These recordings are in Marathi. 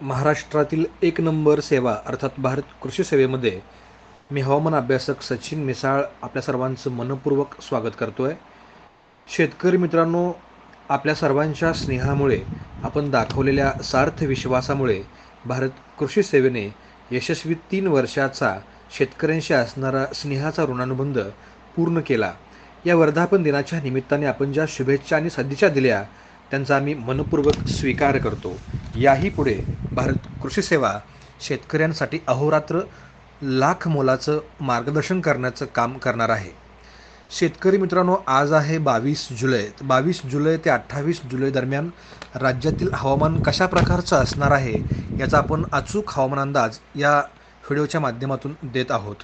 महाराष्ट्रातील एक नंबर सेवा अर्थात भारत कृषी सेवेमध्ये मी हवामान अभ्यासक सचिन मिसाळ आपल्या सर्वांचं मनपूर्वक स्वागत करतो आहे शेतकरी मित्रांनो आपल्या सर्वांच्या स्नेहामुळे आपण दाखवलेल्या सार्थ विश्वासामुळे भारत कृषी सेवेने यशस्वी तीन वर्षाचा शेतकऱ्यांशी असणारा स्नेहाचा ऋणानुबंध पूर्ण केला. या वर्धापन दिनाच्या निमित्ताने आपण ज्या शुभेच्छा आणि सदिच्छा दिल्या त्यांचा आम्ही मनपूर्वक स्वीकार करतो. याही पुढे भारत कृषी सेवा शेतकऱ्यांसाठी अहोरात्र लाख मोलाचं मार्गदर्शन करण्याचं काम करणार आहे. शेतकरी मित्रांनो आज आहे बावीस जुलै. बावीस जुलै ते अठ्ठावीस जुलै दरम्यान राज्यातील हवामान कशा प्रकारचं असणार आहे याचा आपण अचूक हवामान अंदाज या व्हिडिओच्या माध्यमातून देत आहोत.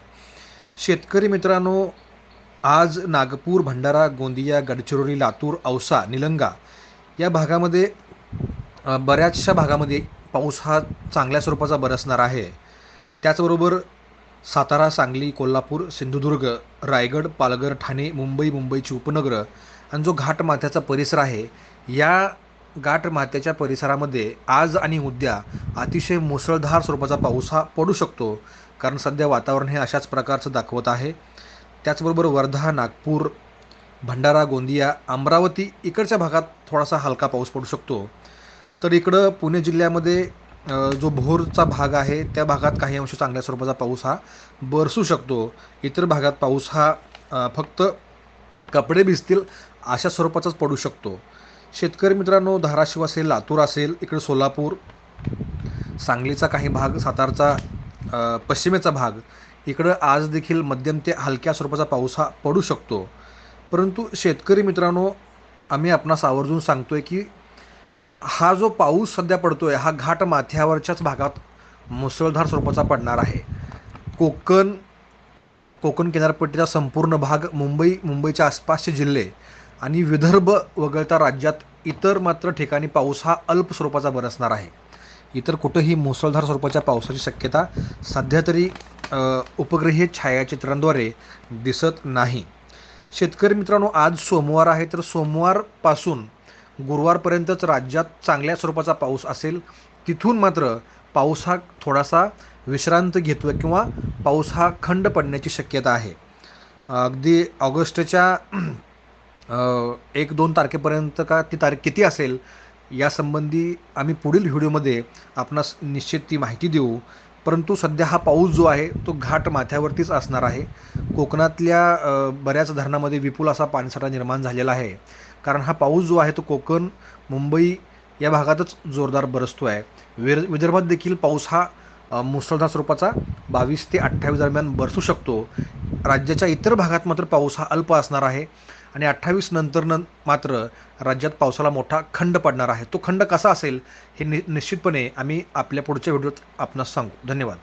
शेतकरी मित्रांनो आज नागपूर भंडारा गोंदिया गडचिरोली लातूर औसा निलंगा या भागामध्ये बऱ्याचशा भागामध्ये पाऊस हा चांगल्या स्वरूपाचा बरसणार आहे. त्याचबरोबर सातारा सांगली कोल्हापूर सिंधुदुर्ग रायगड पालघर ठाणे मुंबई मुंबईची उपनगरं आणि जो घाटमाथ्याचा परिसर आहे या घाटमाथ्याच्या परिसरामध्ये आज आणि उद्या अतिशय मुसळधार स्वरूपाचा पाऊस हा पडू शकतो कारण सध्या वातावरण हे अशाच प्रकारचं दाखवत आहे. त्याचबरोबर वर्धा नागपूर भंडारा गोंदिया अमरावती इकडच्या भागात थोडासा हलका पाऊस पडू शकतो. तर इकडं पुणे जिल्ह्यामध्ये जो भोरचा भाग आहे त्या भागात काही अंश चांगल्या स्वरूपाचा पाऊस हा बरसू शकतो. इतर भागात पाऊस हा फक्त कपडे भिजतील अशा स्वरूपाचाच पडू शकतो. शेतकरी मित्रांनो धाराशिव असेल लातूर असेल इकडे सोलापूर सांगलीचा काही भाग सातारचा पश्चिमेचा भाग इकडं आज देखील मध्यम ते हलक्या स्वरूपाचा पाऊस हा पडू शकतो. परंतु शेतकरी मित्रांनो आम्ही आपणास आवर्जून सांगतोय की हा जो पाऊस सध्या पडतोय हा घाट माथ्यावरच्याच भागात मुसळधार स्वरूपाचा पडणार आहे. कोकण कोकण किनारपट्टीचा संपूर्ण भाग मुंबई मुंबईच्या आसपासचे जिल्हे आणि विदर्भ वगळता राज्यात इतर मात्र ठिकाणी पाऊस हा अल्प स्वरूपाचा बरसणार आहे. इतर कुठंही मुसळधार स्वरूपाच्या पावसाची शक्यता सध्या तरी उपग्रही उपग्रहीय छायाचित्रांद्वारे दिसत नाही. शेतकरी मित्रांनो आज सोमवार आहे तर सोमवारपासून गुरुवारपर्यंतच राज्यात चांगल्या स्वरूपाचा पाऊस असेल तिथून मात्र पाऊस हा थोडासा विश्रांत घेतो किंवा पाऊस हा खंड पडण्याची शक्यता आहे. अगदी ऑगस्टच्या एक दोन तारखेपर्यंत का ती तारीख किती असेल यासंबंधी आम्ही पुढील व्हिडिओमध्ये आपणास निश्चित ती माहिती देऊ. परंतु सध्या हा पाऊस जो आहे तो घाट माथ्यावरतीच असणार आहे. कोकणातल्या बऱ्याच धरणामध्ये विपुल असा पाणसाठा निर्माण झालेला आहे. कारण हा पाऊस जो आहे तो कोकण मुंबई या भागातच जोरदार बरसतो आहे विर विदर्भात देखील पाऊस हा मुसळधार स्वरूपाचा बावीस ते अठ्ठावीस दरम्यान बरसू शकतो. राज्याच्या इतर भागात मात्र पाऊस हा अल्प असणार आहे. आणि अठ्ठावीस नंतर न मात्र राज्यात पावसाला मोठा खंड पडणार आहे. तो खंड कसा असेल हे नि निश्चितपणे आम्ही आपल्या पुढच्या व्हिडिओत आपणास सांगू. धन्यवाद.